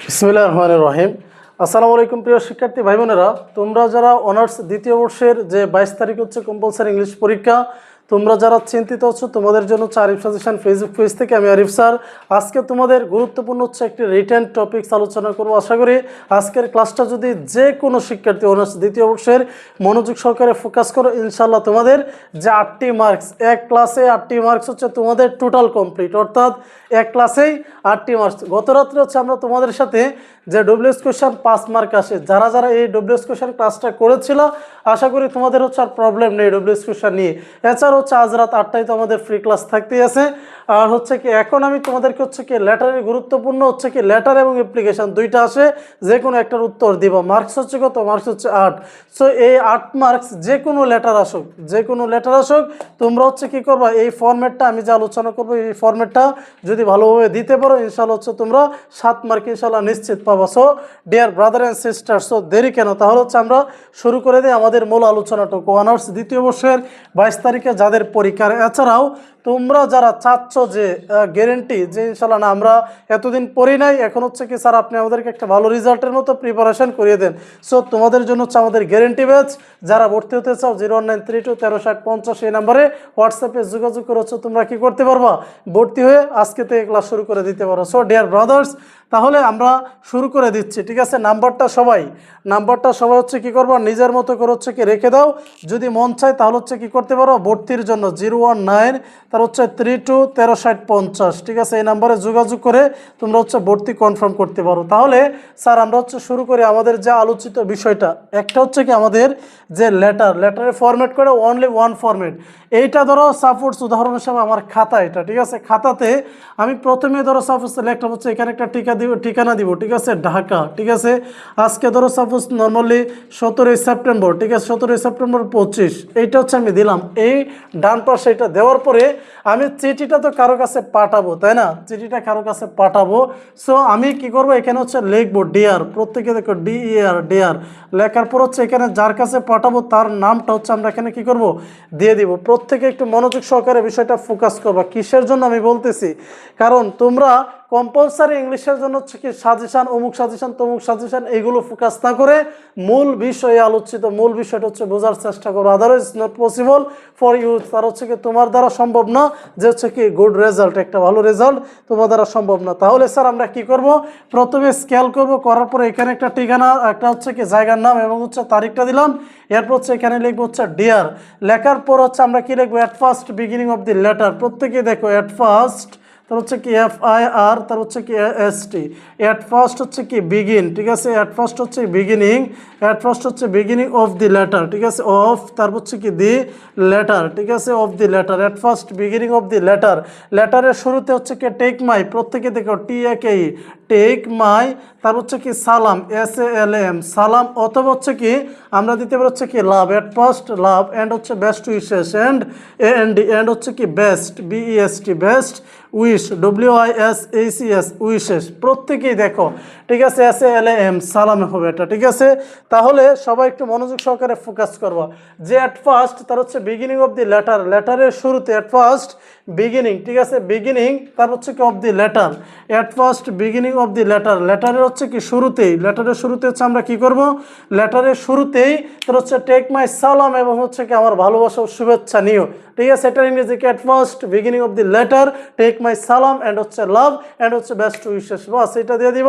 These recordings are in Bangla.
বিসমিল্লাহ রহমান রহিম। আসসালামু আলাইকুম প্রিয় শিক্ষার্থী ভাই বোনেরা তোমরা যারা অনার্স দ্বিতীয় বর্ষের যে বাইশ তারিখ হচ্ছে কম্পালসারি ইংলিশ পরীক্ষা তোমরা যারা চিন্তিত হচ্ছ তোমাদের জন্য আরিফ সাজেশন ফেসবুক পেজ থেকে। আমি আরিফ স্যার আজকে তোমাদের গুরুত্বপূর্ণ হচ্ছে একটি রিটার্ন টপিকস আলোচনা করব। আশা করি আজকের ক্লাসটা যদি যে কোনো শিক্ষার্থী অনার্স দ্বিতীয় বর্ষের, মনোযোগ সহকারে ফোকাস করো ইনশাল্লাহ তোমাদের যে আটটি মার্কস এক ক্লাসে আটটি মার্কস হচ্ছে তোমাদের টোটাল কমপ্লিট অর্থাৎ এক ক্লাসেই আটটি মার্কস গত রাত্রে হচ্ছে আমরা তোমাদের সাথে যে ডব্লিউএস কোয়েশন পাঁচ মার্ক আসে, যারা যারা এই ডব্লিউএস কোয়েশন ক্লাসটা করেছিল, আশা করি তোমাদের হচ্ছে আর প্রবলেম নেই ডব্লিউএস কোয়েশন নিয়ে। এছাড়া হচ্ছে আজ রাত আটটায় তো আমাদের ফ্রি ক্লাস থাকতেই আছে। আর হচ্ছে কি, এখন আমি তোমাদেরকে হচ্ছে কি লেটারের গুরুত্বপূর্ণ হচ্ছে কি লেটার এবং অ্যাপ্লিকেশন দুইটা আসে যে কোনো একটার উত্তর দিব। মার্কস হচ্ছে কত? মার্কস হচ্ছে আট। সো এই আট মার্কস যে কোনো লেটার আসুক যে কোনো লেটার আসুক, তোমরা হচ্ছে কি করবা, এই ফর্ম্যাটটা আমি যে আলোচনা করব, এই ফর্ম্যাটটা যদি ভালোভাবে দিতে পারো ইনশাল্লাহ হচ্ছে তোমরা সাত মার্ক ইনশাল্লাহ নিশ্চিত পাবো। So dear brother and sister so দেরি কেন? তাহলে হচ্ছে আমরা শুরু করে দিই আমাদের মূল আলোচনাটুকু। অনার্স দ্বিতীয় বর্ষের বাইশ তারিখে যাদের পরীক্ষার এছাড়াও তোমরা যারা চাচ্ছ যে গ্যারেন্টি যে ইনশাল্লাহ না, আমরা এতদিন পড়ি নাই, এখন হচ্ছে কি স্যার, আপনি আমাদেরকে একটা ভালো রেজাল্টের মতো প্রিপারেশন করিয়ে দেন। সো তোমাদের জন্য হচ্ছে আমাদের গ্যারেন্টি ব্যাচ যারা ভর্তি হতে চাও zero one nine three two তেরো ষাট পঞ্চাশ, এই নাম্বারে হোয়াটসঅ্যাপে যোগাযোগ করে, হচ্ছে তোমরা কি করতে পারবা? ভর্তি হয়ে আজকে থেকে ক্লাস শুরু করে দিতে পারো। সো ডিয়ার ব্রাদার্স তাহলে আমরা শুরু করে দিচ্ছি, ঠিক আছে? নাম্বারটা সবাই নাম্বারটা সবাই হচ্ছে কি করব? নিজের মতো করে হচ্ছে কি রেখে দাও। যদি মন চায় তাহলে হচ্ছে কি করতে পারো? ভর্তির জন্য জিরো ওয়ান নাইন তার হচ্ছে থ্রি টু তেরো ষাট পঞ্চাশ। ঠিক আছে, এই নাম্বারে যোগাযোগ করে তোমরা হচ্ছে ভর্তি কনফার্ম করতে পারো। তাহলে স্যার, আমরা হচ্ছে শুরু করি আমাদের যে আলোচিত বিষয়টা। একটা হচ্ছে কি আমাদের যে লেটার লেটারের ফরম্যাট করে অনলি ওয়ান ফরম্যাট এইটা ধরো সাপোর্টস উদাহরণ হিসাবে আমার খাতা এটা, ঠিক আছে? খাতাতে আমি প্রথমে ধরো সাপোজ লেখটা হচ্ছে এখানে একটা টিকা দিব, ঠিকানা দিব, ঠিক আছে? ঢাকা, ঠিক আছে? আজকে ধরো সাপোজ নর্মালি সতেরোই সেপ্টেম্বর ঠিক আছে? সতেরোই সেপ্টেম্বর পঁচিশ, এইটা হচ্ছে আমি দিলাম। এই ডান পাশে এটা দেওয়ার পরে আমি চিঠিটা তো কারও কাছে পাঠাবো, তাই না? চিঠিটা কারও কাছে পাঠাবো। সো আমি কি করব? এখানে হচ্ছে লিখব ডিয়ার প্রত্যেকে দেখো ডিইআর ডিয়ার লেখার পর হচ্ছে এখানে যার কাছে পাঠাবো, তার নামটা হচ্ছে আমরা এখানে কি করব? দিয়ে দিব। প্রত্যেকে একটু মনোযোগ সহকারে বিষয়টা ফোকাস করবা। কিসের জন্য আমি বলতেছি? কারণ তোমরা কম্পালসারি ইংলিশের জন্য হচ্ছে কি সাজেশান অমুক সাজেশান তমুক সাজেশান এগুলো ফোকাস না করে মূল বিষয়ে আলোচিত, মূল বিষয়টা হচ্ছে বোঝার চেষ্টা করো। Otherwise not possible for you তার হচ্ছে কি তোমার দ্বারা সম্ভব না যে হচ্ছে কি গুড রেজাল্ট একটা ভালো রেজাল্ট তোমার দ্বারা সম্ভব না। তাহলে স্যার আমরা কি করব? প্রথমে স্কেল করব, করার পরে এখানে একটা ঠিকানা, একটা হচ্ছে কি জায়গার নাম এবং হচ্ছে তারিখটা দিলাম। এরপর হচ্ছে এখানে লিখব হচ্ছে ডিয়ার লেখার পর হচ্ছে আমরা কি লিখব? At first beginning of the letter প্রত্যেকে দেখো অ্যাট ফার্স্ট তার হচ্ছে কি এফ আই আর তার হচ্ছে কি এস টি অ্যাট ফার্স্ট হচ্ছে কি বিগিন ঠিক আছে? অ্যাট ফার্স্ট হচ্ছে বিগিনিং অ্যাট ফার্স্ট হচ্ছে বিগিনিং অফ দি লেটার ঠিক আছে? অফ তার হচ্ছে কি দি লেটার ঠিক আছে? Of the letter at first beginning of the letter লেটারের শুরুতে হচ্ছে কি টেক মাই প্রত্যেকে দেখো টি এ কে টেক মাই তার হচ্ছে কি সালাম এস এ এল এম সালাম অথবা হচ্ছে কি, আমরা দিতে পারি হচ্ছে কি love. At first love and হচ্ছে best wishes and A N D and হচ্ছে কি best B E S T best wish W I S A C S wishes, প্রত্যেকেই দেখো। ঠিক আছে এস এল এম সালামে হবে এটা, ঠিক আছে? তাহলে সবাই একটু মনোযোগ সহকারে ফোকাস করব। যে অ্যাট ফার্স্ট তার হচ্ছে বিগিনিং অফ দি লেটার লেটারের শুরুতে অ্যাট ফার্স্ট বিগিনিং ঠিক আছে? বিগিনিং তার হচ্ছে কি of the letter at first beginning of the letter লেটারের হচ্ছে কি শুরুতেই লেটারের শুরুতে হচ্ছে আমরা কি করব? লেটারের শুরুতেই তার হচ্ছে টেক মাই সালাম এবং হচ্ছে কি আমার ভালোবাসা ও শুভেচ্ছা নিও। ঠিক আছে? এটার ইংরেজি কি at first beginning of the letter take my সালাম অ্যান্ড হচ্ছে লাভ অ্যান্ড হচ্ছে বেস্ট উইশেস বাস, এটা দিয়ে দিব,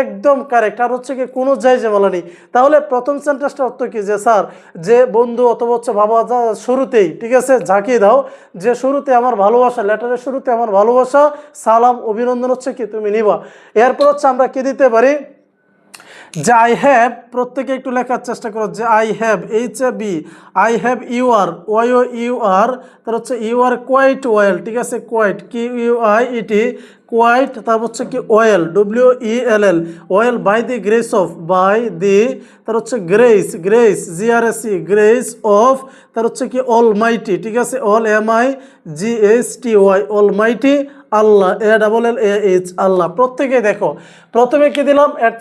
একদম কারেক্ট আর হচ্ছে কি, কোনো যাই বলা নেই তাহলে প্রথম সেন্টেন্সটা অর্থ কি? যে স্যার, যে বন্ধু অথবা হচ্ছে বাবা যা শুরুতেই, ঠিক আছে, ঝাঁকিয়ে দাও, যে শুরুতে আমার ভালোবাসা লেটারের শুরুতে আমার ভালোবাসা, সালাম, অভিনন্দন হচ্ছে কি, তুমি নিবা। এরপর হচ্ছে আমরা কি দিতে পারি? যে আই হ্যাভ প্রত্যেকে একটু লেখার চেষ্টা করো, যে I have H A B I have you are Y O U R তার হচ্ছে ইউ আর কোয়াইট ওয়েল ঠিক আছে কোয়াইট কি ইউ আই ইটি কোয়াইট তারপর হচ্ছে কি well W E L L well by the grace of by the তার হচ্ছে grace grace G R S E grace of তার হচ্ছে কি অল মাইটি ঠিক আছে? All M I G S T Y almighty Allah A double L A H Allah. প্রত্যেকেই দেখো, প্রথমে কি দিলাম? অ্যাট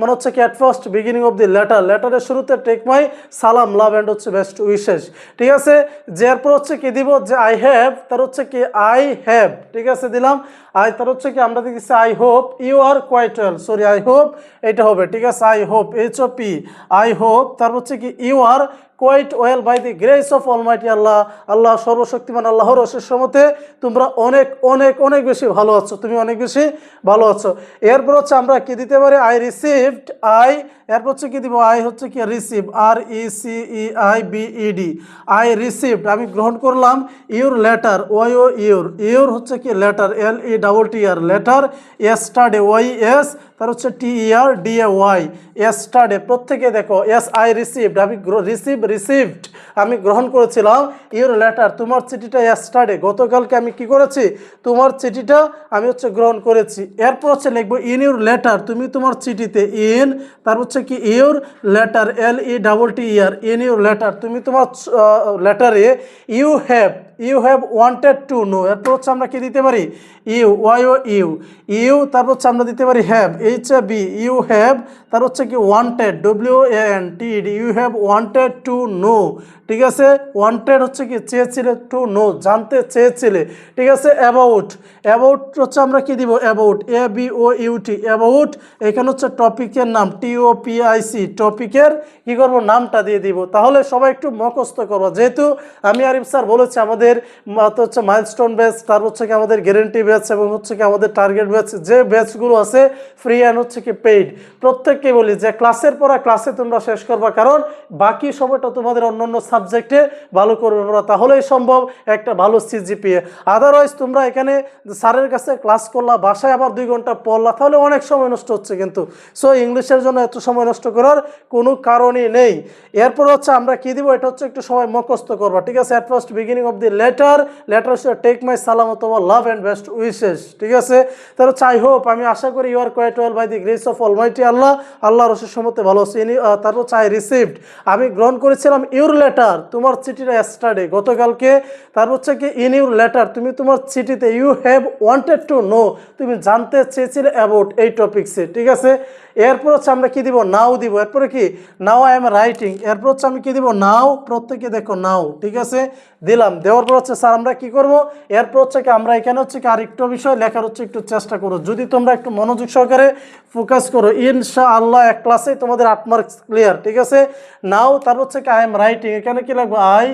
মনে হচ্ছে কি at first beginning of the letter লেটারের শুরুতে টেক মাই সালাম লাভ অ্যান্ড হচ্ছে বেস্ট উইশেস ঠিক আছে? যে এরপর হচ্ছে কি দিব? যে আই হ্যাভ তার হচ্ছে কি আই হ্যাভ ঠিক আছে? দিলাম আই তার হচ্ছে কি, আমরা দেখেছি I hope you are quite well sorry I hope এটা হবে, ঠিক আছে I hope H O P I hope তার হচ্ছে কি you are quite well by the grace of almighty Allah Allah সর্বশক্তিমান, আল্লাহর অশেষ মতে তোমরা অনেক অনেক অনেক বেশি ভালো আছো। তুমি অনেক বেশি ভালো আছো। এরপর হচ্ছে আমরা কি দিতে পারি? আই রিসিভড আই এরপর হচ্ছে কি দিব? আই হচ্ছে কি receive R E C E I B E D I received আমি গ্রহণ করলাম your letter Y O your your হচ্ছে কি letter L E double T R letter yesterday Y S তার হচ্ছে T E R D A Y S yesterday প্রত্যেকে দেখো এস আই রিসিভড আমি রিসিভ রিসিভড আমি গ্রহণ করেছিলাম ইউর লেটার তোমার চিঠিটা এস এস্টারডে গতকালকে আমি কি করেছি? তোমার চিঠিটা আমি হচ্ছে গ্রহণ করেছি। এরপর হচ্ছে লিখব ইন ইউর লেটার তুমি তোমার চিঠিতে ইন তার হচ্ছে কি your letter L E double T year in your letter তুমি তোমার লেটারে you have you have wanted to know, এরপর হচ্ছে আমরা কি দিতে পারি? You, Y O U. You, তারপর হচ্ছে আমরা দিতে পারি have, H B, you have তার হচ্ছে কি wanted, W N T you have wanted to know. ঠিক আছে? ওয়ান্টেড হচ্ছে কি চেয়েছিলে টু নো, জানতে চেয়েছিলে। ঠিক আছে? অ্যাবাউট অ্যাবাউট হচ্ছে আমরা কি দিব? About, A B O U T about, এখানে হচ্ছে টপিকের নাম, T O P I C, টপিকের কি করব? নামটা দিয়ে দিব। তাহলে সবাই একটু মুখস্থ করব যেহেতু আমি আরিফ স্যার বলেছি, আমাদের তো হচ্ছে মাইলস্টোন ব্যাচ তারপর হচ্ছে কি আমাদের গ্যারেন্টি ব্যাচ এবং হচ্ছে কি আমাদের টার্গেট ব্যাচ যে ব্যাচগুলো আছে ফ্রি অ্যান্ড হচ্ছে কি পেইড প্রত্যেককে বলি যে ক্লাসের পর ক্লাসে তোমরা শেষ করবা, কারণ বাকি সময়টা তোমাদের অন্য অন্য সাবজেক্টে ভালো করবে পড়া তাহলেই সম্ভব একটা ভালো সিজিপিএ আদারওয়াইজ তোমরা এখানে স্যারের কাছে ক্লাস করলা, বাসায় আবার দুই ঘণ্টা পড়লা, তাহলে অনেক সময় নষ্ট হচ্ছে কিন্তু। সো ইংলিশের জন্য এত সময় নষ্ট করার কোনো কারণই নেই। এরপর হচ্ছে আমরা কি দিব? এটা হচ্ছে একটু সময় মুখস্থ করবা, ঠিক আছে? At first beginning of the letter letter take my সালাম অথবা লাভ অ্যান্ড বেস্ট উইশেস ঠিক আছে? তাহলে চাই হোপ আমি আশা করি you are quite well by the grace of almighty Allah Allah রসের সম্মতে ভালো আছি। ইনি তারপর চাই রিসিভড আমি গ্রহণ করেছিলাম ইউর লেটার তোমার চিঠিটা স্টাডে গতকালকে। তারপর হচ্ছে কি ইন ইউর লেটার তুমি তোমার চিঠিতে you have wanted to know তুমি জানতে চেয়েছিলে অ্যাবাউট এই টপিক্সে ঠিক আছে? এরপর হচ্ছে আমরা কি দিব? নাও দিব। এরপরে কি? নাও আই এম রাইটিং এরপর হচ্ছে আমি কি দিব? নাও প্রত্যেকে দেখো নাও ঠিক আছে? দিলাম। দেওয়ার পর হচ্ছে স্যার, আমরা কি করব? এরপর হচ্ছে কি, আমরা এখানে হচ্ছে কি আরেকটা বিষয় লেখার হচ্ছে একটু চেষ্টা করো। যদি তোমরা একটু মনোযোগ সহকারে ফোকাস করো ইনশা আল্লাহ এক ক্লাসে তোমাদের আট মার্কস ক্লিয়ার ঠিক আছে? নাও তারপর হচ্ছে কি আই এম রাইটিং এখানে কি লাগবে? আই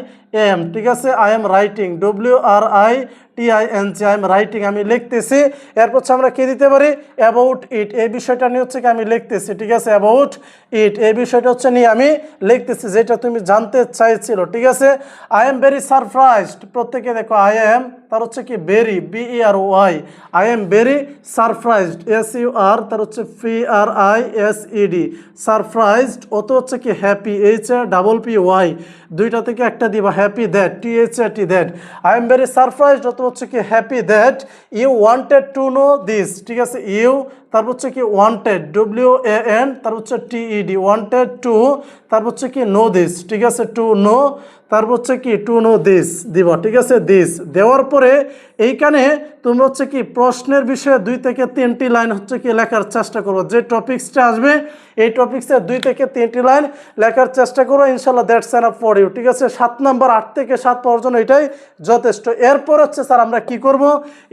এম ঠিক আছে? I am writing W R I T I N G I am writing আমি লিখতেছি। এরপর হচ্ছে আমরা কি দিতে পারি? অ্যাবাউট ইট এই বিষয়টা নিয়ে হচ্ছে কি আমি লিখতেছি, ঠিক আছে? অ্যাবাউট ইট এই বিষয়টা হচ্ছে নিয়ে আমি লিখতেছি, যেটা তুমি জানতে চাইছিল, ঠিক আছে? আই এম ভেরি সারপ্রাইজড প্রত্যেকে দেখো আই এম তার হচ্ছে কি very V E R Y I am very surprised S U R তার হচ্ছে P R I S E D surprised অত হচ্ছে কি happy H A double P Y দুইটা থেকে একটা দিবা happy that T H A T that I am very surprised অত হচ্ছে কি happy that you wanted to know this ঠিক আছে ইউ তারপর হচ্ছে কি ওয়ান্টেড ডব্লিউ এ এন তারপর হচ্ছে টিইডি ওয়ান্টেড টু তারপর হচ্ছে কি নো দিস ঠিক আছে টু নো তারপর হচ্ছে কি টু নো দিস দিব, ঠিক আছে দিস দেওয়ার পরে এইখানে তোমরা হচ্ছে কি প্রশ্নের বিষয়ে দুই থেকে তিনটি লাইন হচ্ছে কি লেখার চেষ্টা করো। যে টপিক্সটা আসবে, এই টপিক্সের দুই থেকে তিনটি লাইন লেখার চেষ্টা করো। ইনশাল্লাহ দ্যাটস এন ফর ইউ, ঠিক আছে? সাত নাম্বার আট থেকে সাত পর্যন্ত এটাই যথেষ্ট। এরপর হচ্ছে স্যার আমরা কি করব?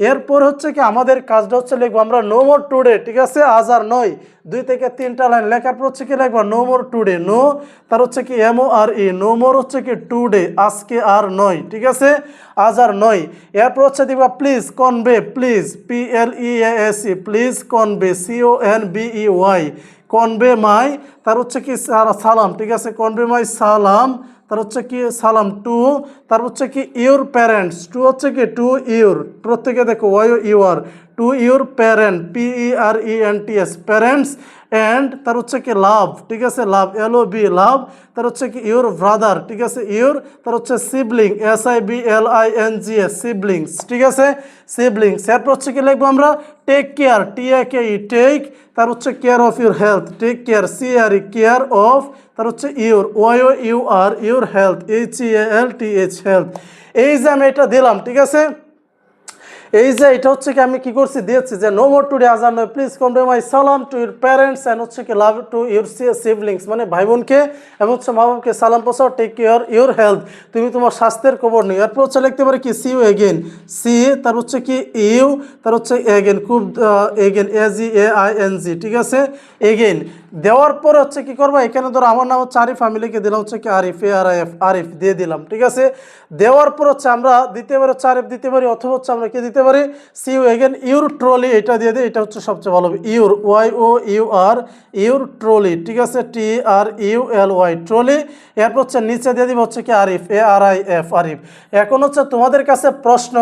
এরপর হচ্ছে কি আমাদের কাজটা হচ্ছে লিখব আমরা নো মোর টুডে ঠিক আছে? আজ আর নয়। দুই থেকে তিনটা লাইন লেখার পর হচ্ছে কি লিখব নো মোর টুডে নো তার হচ্ছে কি এমও আর ই নো মোর হচ্ছে কি টুডে আজকে আর নয়, ঠিক আছে? আজ আর নয়। এরপর হচ্ছে দিবা please convey please P L E S E please convey C O N B E Y convey my তার হচ্ছে কি সালাম, ঠিক আছে? কনভে মাই সালাম তার হচ্ছে কি সালাম, টু, তার হচ্ছে কি ইউর প্যারেন্টস, টু হচ্ছে কি টু ইউর প্রত্যেকে দেখো, Y your to your parent, P E R E N T S, parents, and তার হচ্ছে কি লাভ, ঠিক আছে, লাভ, এল ও বি, লাভ, তার হচ্ছে কি ইউর ব্রাদার, ঠিক আছে ইউর তার হচ্ছে sibling, S I B L I N G S, siblings, ঠিক আছে, সিবলিংস, এরপর হচ্ছে কি লিখব আমরা take care T A K E take তার হচ্ছে care of your health take care C R E care of তার হচ্ছে your Y O U R your health, H E L T H health. এই যে আমি এটা দিলাম, ঠিক আছে? এই যে, এটা হচ্ছে কি আমি কি করছি, দিয়েছি যে নো মোর টুডে আজার নয় প্লিজ কনভে মাই সালাম টু ইউর প্যারেন্টস অ্যান্ড হচ্ছে কি লাভ টু ইউর সিবলিংস মানে ভাই বোনকে এবং হচ্ছে মা বাবাকে সালাম পোসাও টেক কেয়ার ইউর হেলথ তুমি তোমার স্বাস্থ্যের খবর নিও। এরপর হচ্ছে লিখতে পারি কি সি ইউ এগেন সি তার হচ্ছে কি ইউ তার হচ্ছে এগেন খুব again A G A I N G ঠিক আছে? এগেন দেওয়ার পরে হচ্ছে কি করব, এখানে ধরো আমার নাম হচ্ছে আরিফ, আমি লিখে দিলাম হচ্ছে কি Arif A R F Arif, দিয়ে দিলাম, ঠিক আছে? দেওয়ার পর হচ্ছে আমরা দিতে পারি হচ্ছে আরিফ দিতে পারি, অথবা হচ্ছে আমরা কি দিতে পারি see you again, your truly, এটা দিয়ে দিই, এটা হচ্ছে সবচেয়ে ভালো, your, Y O U R, your truly, ঠিক আছে? T R U L Y, truly, এরপর হচ্ছে নিচে দিয়ে দিব হচ্ছে কি Arif, A R I F, Arif. এখন হচ্ছে তোমাদের কাছে প্রশ্ন,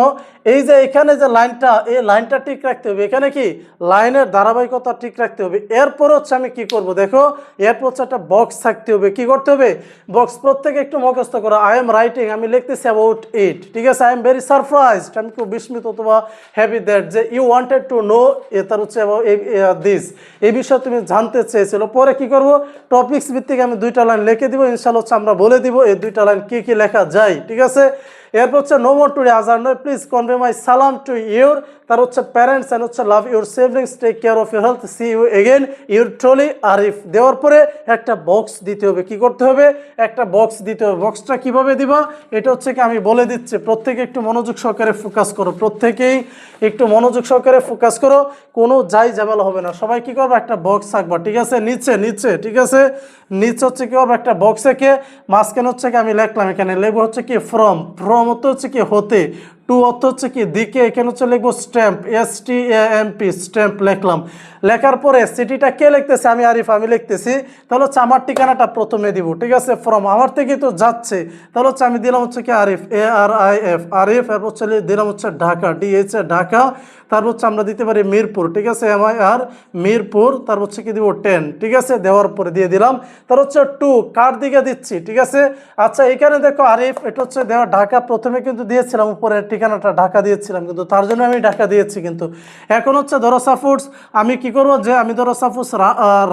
এই যে এখানে যে লাইনটা, এই লাইনটা ঠিক রাখতে হবে, এখানে কি লাইনের ধারাবাহিকতা ঠিক রাখতে হবে, এরপর হচ্ছে আমি কি করব, দেখো, এরপর হচ্ছে একটা বক্স থাকতে হবে, কি করতে হবে? বক্স প্রত্যেকে একটু মুখস্থ করো আই এম রাইটিং আমি লিখতেছি অ্যাবাউট ইট ঠিক আছে? আই এম ভেরি সারপ্রাইজড আমি খুব বিস্মিত হ্যাপি দ্যাট যে ইউ ওয়ান্টেড টু নো তার হচ্ছে দিস। এই বিষয়ে তুমি জানতে চেয়েছিল। পরে কি করব? টপিক্স ভিত্তিক আমি দুইটা লাইন লিখে দিব। ইনশাল্লাহ হচ্ছে আমরা বলে দিব। এই দুইটা লাইন কি কি লেখা যায়? ঠিক আছে? এরপর হচ্ছে নো মোর টু আজার নয় প্লিজ কনভে মাই সালাম টু ইউর তার হচ্ছে প্যারেন্টস অ্যান্ড হচ্ছে love your savings take care of your health see you again your truly Arif দেওয়ার পরে একটা বক্স দিতে হবে, কি করতে হবে? একটা বক্স দিতে হবে। বক্সটা কীভাবে দিবা? এটা হচ্ছে কি আমি বলে দিচ্ছি, প্রত্যেকে একটু মনোযোগ সহকারে ফোকাস করো, প্রত্যেকেই একটু মনোযোগ সহকারে ফোকাস করো, কোনো যাই ঝামেলা হবে না। সবাই কি করবে? একটা বক্স থাকবা ঠিক আছে? নিচে নিচে, ঠিক আছে? নিচে হচ্ছে কি হবে একটা বক্সে কে, মাঝখানে হচ্ছে কি আমি লিখলাম, এখানে লেবু হচ্ছে কি ফ্রম ফ্রম হতে হচ্ছে কি হতে। টু অর্থ হচ্ছে কি, দিকে এখানে হচ্ছে লিখব stamp S T M P stamp লিখলাম। লেখার পরে সিটিটা কে লিখতেছে? আমি আরিফ, আমি লিখতেছি। তাহলে হচ্ছে আমার ঠিকানাটা প্রথমে দিব, ঠিক আছে? ফ্রম আমার থেকে তো যাচ্ছে। তাহলে হচ্ছে আমি দিলাম হচ্ছে কি Arif A R I F Arif, এরপর হচ্ছে দিলাম হচ্ছে Dhaka D H A Dhaka. তারপর হচ্ছে আমরা দিতে পারি মিরপুর, ঠিক আছে? M I R Mirpur. তারপর হচ্ছে কি দিব টেন ঠিক আছে? দেওয়ার পরে দিয়ে দিলাম। তার হচ্ছে টু কার দিকে দিচ্ছি, ঠিক আছে? আচ্ছা এখানে দেখো আরিফ, এটা হচ্ছে দেওয়া ঢাকা। প্রথমে কিন্তু দিয়েছিলাম, উপরে ঠিকানাটা ঢাকা দিয়েছিলাম, কিন্তু তার জন্য আমি ঢাকা দিয়েছি। কিন্তু এখন হচ্ছে ধরো সাপোজ আমি কি করব যে আমি ধরো সাপোজ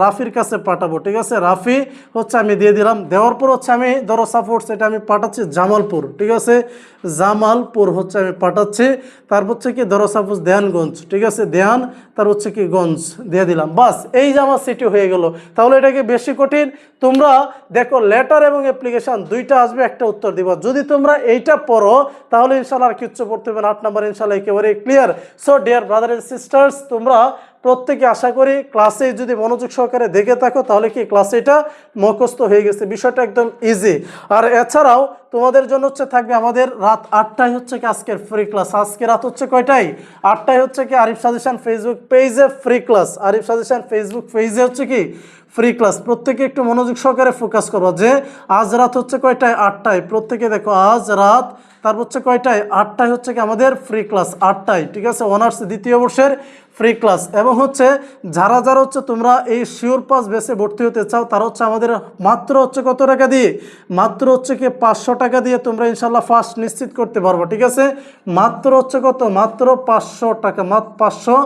রাফির কাছে পাঠাবো, ঠিক আছে? রাফি হচ্ছে আমি দিয়ে দিলাম। দেওয়ার পর হচ্ছে আমি ধরো সাপোজ এটা আমি পাঠাচ্ছি জামালপুর, ঠিক আছে? জামালপুর হচ্ছে আমি পাঠাচ্ছি। তারপর হচ্ছে কি ধরো সাপোজ দেয়ানগঞ্জ, ঠিক আছে? দেয়ান, তার হচ্ছে কি গঞ্জ, দিয়ে দিলাম। বাস, এই যে আমার সিটি হয়ে গেল। তাহলে এটা কি বেশি কঠিন? তোমরা দেখো লেটার এবং অ্যাপ্লিকেশন দুইটা আসবে, একটা উত্তর দিবা। যদি তোমরা এইটা পড়ো, তাহলে ইনশাল্লাহ আর কিচ্ছু পড়তে হবে না, আট নাম্বার ইনশাল্লাহ একেবারে clear so dear brother and sisters তোমরা প্রত্যেকে আশা করি ক্লাসে যদি মনোযোগ সহকারে দেখে থাকো, তাহলে কি ক্লাসে এটা মুখস্থ হয়ে গেছে। বিষয়টা একদম ইজি আর এছাড়াও তোমাদের জন্য হচ্ছে থাকবে আমাদের রাত আটটায় হচ্ছে কি আজকের ফ্রি ক্লাস আজকে রাত হচ্ছে কয়টাই আটটায় হচ্ছে কি আরিফ সাজেশন ফেসবুক পেজে free class Arif suggestion Facebook পেজে হচ্ছে কি ফ্রি ক্লাস প্রত্যেকে একটু মনোযোগ সহকারে ফোকাস করো যে আজ রাত হচ্ছে কয়টায়? আটটায়। প্রত্যেকে দেখো, আজ রাত, তারপর হচ্ছে কয়টায়? আটটায় হচ্ছে কি আমাদের ফ্রি ক্লাস আটটায়। ঠিক আছে? অনার্স দ্বিতীয় বর্ষের ফ্রি ক্লাস এবং হচ্ছে যারা যারা হচ্ছে তোমরা এই শিওর পাস বেসে ভর্তি হতে চাও, তারা হচ্ছে আমাদের মাত্র হচ্ছে কত টাকা দিয়ে? মাত্র হচ্ছে কি পাঁচশো টাকা দিয়ে তোমরা ইনশাল্লাহ ফার্স্ট নিশ্চিত করতে পারব, ঠিক আছে? মাত্র হচ্ছে কত? মাত্র পাঁচশো টাকা মাত্র পাঁচশো,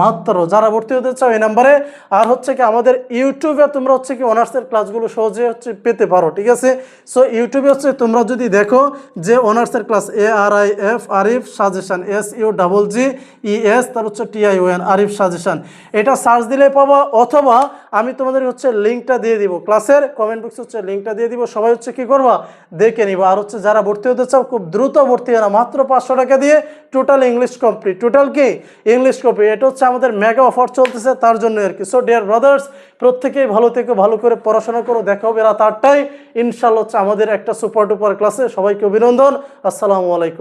মাত্র। যারা ভর্তি হতে চাও এই নাম্বারে আর হচ্ছে কি আমাদের ইউটিউবে তোমরা হচ্ছে কি অনার্সের ক্লাসগুলো সহজে হচ্ছে পেতে পারো, ঠিক আছে? সো ইউটিউবে হচ্ছে তোমরা যদি দেখো যে অনার্সের class A R I F Arif suggestion S U double G E S তার হচ্ছে T O N Arif suggestion. এটা সার্চ দিলে পাবা অথবা আমি তোমাদের হচ্ছে লিঙ্কটা দিয়ে দিব। ক্লাসের কমেন্ট বক্সে হচ্ছে লিঙ্কটা দিয়ে দিব। সবাই হচ্ছে কি করবা? দেখে নিবা। আর হচ্ছে যারা ভর্তি হতে চাও, খুব দ্রুত ভর্তি হয় না মাত্র পাঁচশো টাকা দিয়ে টোটাল ইংলিশ কমপ্লিট টোটাল কি? ইংলিশ কমপ্লিট এটা হচ্ছে আমাদের মেগা অফার চলতেছে, তার জন্য আর কি। সো ডিয়ার ব্রাদার্স প্রত্যেকেই ভালো থেকে, ভালো করে পড়াশোনা করো। দেখা হবে রাত আটটায়। ইনশাল্লাহ হচ্ছে আমাদের একটা সুপার টুপার ক্লাসে সবাইকে অভিনন্দন। আসসালামু আলাইকুম।